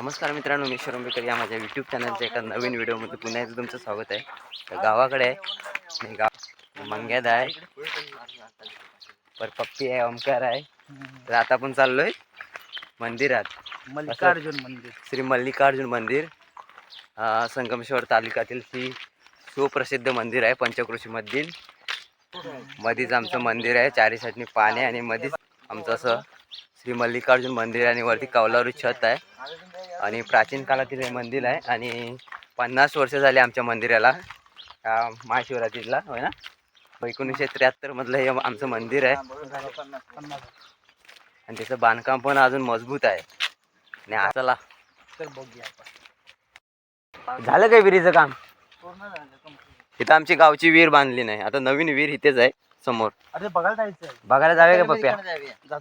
नमस्कार मित्रांनो मी शरंबेकर या माझ्या यूट्यूब चॅनलच्या एका नवीन व्हिडिओमध्ये पुन्हा एकदा तुमचं स्वागत आहे. तर गावाकडे आहे. आणि गाव मंग्याद आहे. पर पप्पी आहे ओमकार आहे. तर आता आपण चाललोय मंदिरात. मल्लिकार्जुन मंदिर. श्री मल्लिकार्जुन मंदिर. अं, संगमेश्वर तालुक्यातील श्री सुप्रसिद्ध मंदिर आहे पंचकृषीमधील मध्येच आमचं मंदिर आहे चारी साईडनी पाणी आणि मध्येच आमचं असं श्री मल्लिकार्जुन मंदिर आहे आणि वरती कवलावरी छत आहे. आणि प्राचीन काळातील हे मंदिर आहे आणि पन्नास वर्ष झाले आमच्या मंदिराला. या महाशिवरात्रीला होय ना? एकोणीसशे त्र्याहत्तरमधलं हे आमचं मंदिर आहे. आणि त्याचं बांधकाम पण अजून मजबूत आहे. आणि आताला झालं काय विहिरीचं काम? इथं आमची गावची विहीर बांधली नाही. आता नवीन विहीर इथेच आहे. समोर. अरे बघायला जायचं बघायला जाऊया का पप्प्या?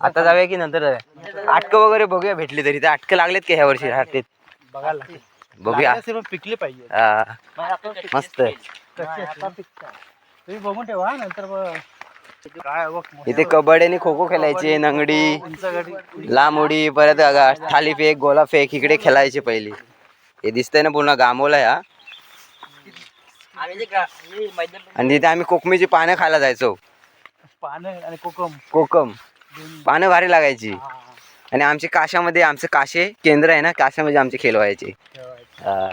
आता जाऊया की नंतर जाऊया? आटकं वगैरे बघूया भेटली तरी. ते आटकं लागलेत का ह्या वर्षी हाटेत बघायला. बघूया. पिकले पाहिजे. हा, मस्त. आहे. तुम्ही बघून ठेवा हा, नंतर बघ. काय बघ इथे कबड्डी आणि खो खो खेळायचे नंगडी. लांब उडी परत अगा- फेक गोला फेक इकडे खेळायचे पहिले. हे दिसतंय ना पूर्ण गामोला हा आणि तिथे आम्ही कोकमीची पानं खायला जायचो. पानं आणि कोकम. कोकम. पानं भारी लागायची. हा, आणि आमचे काशामध्ये आमचं काशे केंद्र आहे ना काशामध्ये आमचे खेळ व्हायचे. ठेवायचं. हा.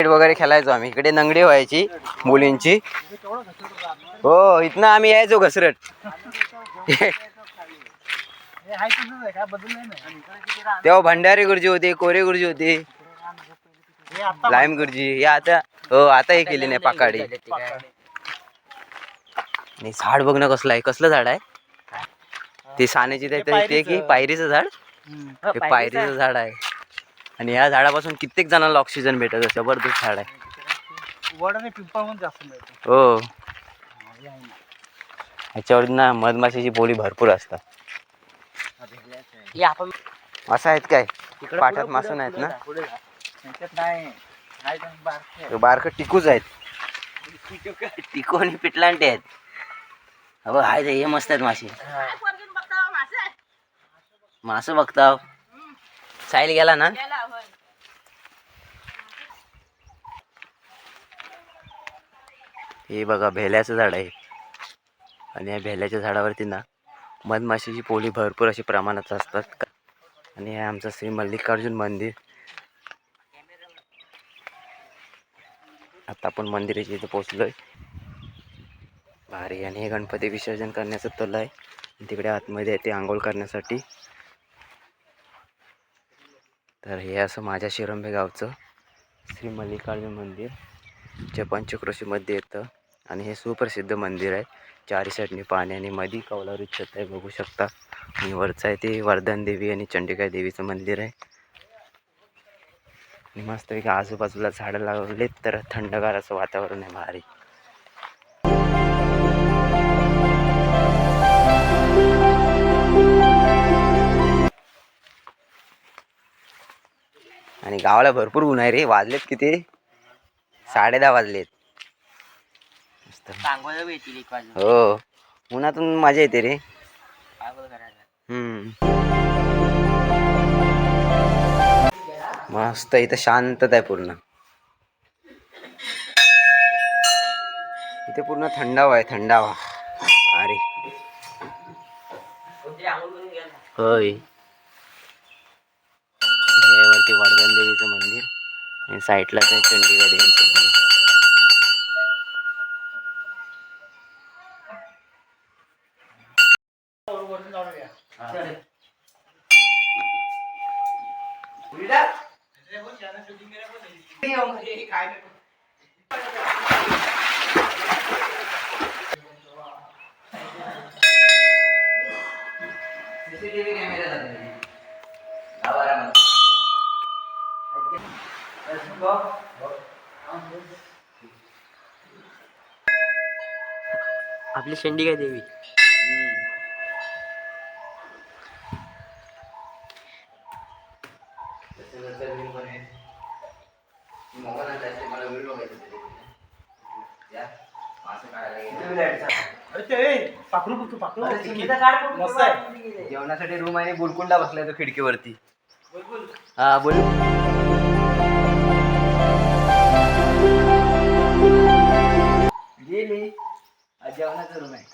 क्रिकेट वगैरे खेळायचो आम्ही. इकडे नंगडी व्हायची मुलींची. हो इथनं आम्ही यायचो घसरट. हे आहे तसंच आहे, काय बदललंय नाही. तेव्हा भंडारी गुरुजी होते कोरे गुरुजी होते. हे आता लाईम गुरुजी. हे आता हो आता हे केली नाही पाकाडी. आणि झाड बघणं कसलं आहे. कसलं झाड आहे? ते सानेची ते की पायरीचं. झाड. हे पायरीचं झाड आहे. आणि या झाडापासून कित्येक जणांना ऑक्सिजन भेटत जबरदस्त झाड आहे. वड आणि पिंपळ म्हणून जास्त मिळतो. हो. ना. ह्याच्यावर ना मधमाशीची बोली भरपूर असतात. असं आहेत काय? पाठात मासे नाहीत ना? नाही. बारक टिकूच आहेत. टिकू आणि पिटलांटे आहेत. अहो हाय रे हे मस्त आहेत मासे. हा. मासं. बघता साईल गेला ना? हे बघा भेल्याचं झाड आहे. आणि या भेल्याच्या झाडावरती ना मधमाशीची पोळी भरपूर अशी प्रमाणात असतात. आणि हे आमचं श्री मल्लिकार्जुन मंदिर. आता आपण मंदिराच्या इथे पोचलोय भारी आणि हे गणपती विसर्जन करण्याचं तल आहे. तिकडे आतमध्ये आहे ते आंघोळ करण्यासाठी. तर हे असं माझ्या शिरंबे गावचं श्री मल्लिकार्जुन मंदिर जे पंचक्रोशीमध्ये येतं. आणि हे सुप्रसिद्ध मंदिर आहे. चारी साईडने पाणी आणि मधी कौलारू छत आहे बघू शकता. आणि वरचं आहे ते वर्धन देवी आणि चंडिका देवीचं मंदिर आहे. आणि मस्तपैकी आजूबाजूला झाडं लावलेत तर थंडगार असं वातावरण आहे भारी. गावाला भरपूर ऊन आहे रे. वाजलेत किती? साडे दहा वाजलेत हो. उन्हातून मजा येते रे. मस्त. इथं शांतता आहे पूर्ण. इथे पूर्ण थंडावा आहे थंडावा. अरे. होय. ते वरदान देवीचं मंदिर आणि साईडलाच आहे चंडिका देवीचं मंदिर आपली शेंडी काय देवी? जेवणासाठी रूम आहे बुलकुंडा बसलाय तो खिडकीवरती. हा बोल. जेवणाचा रूम आहे.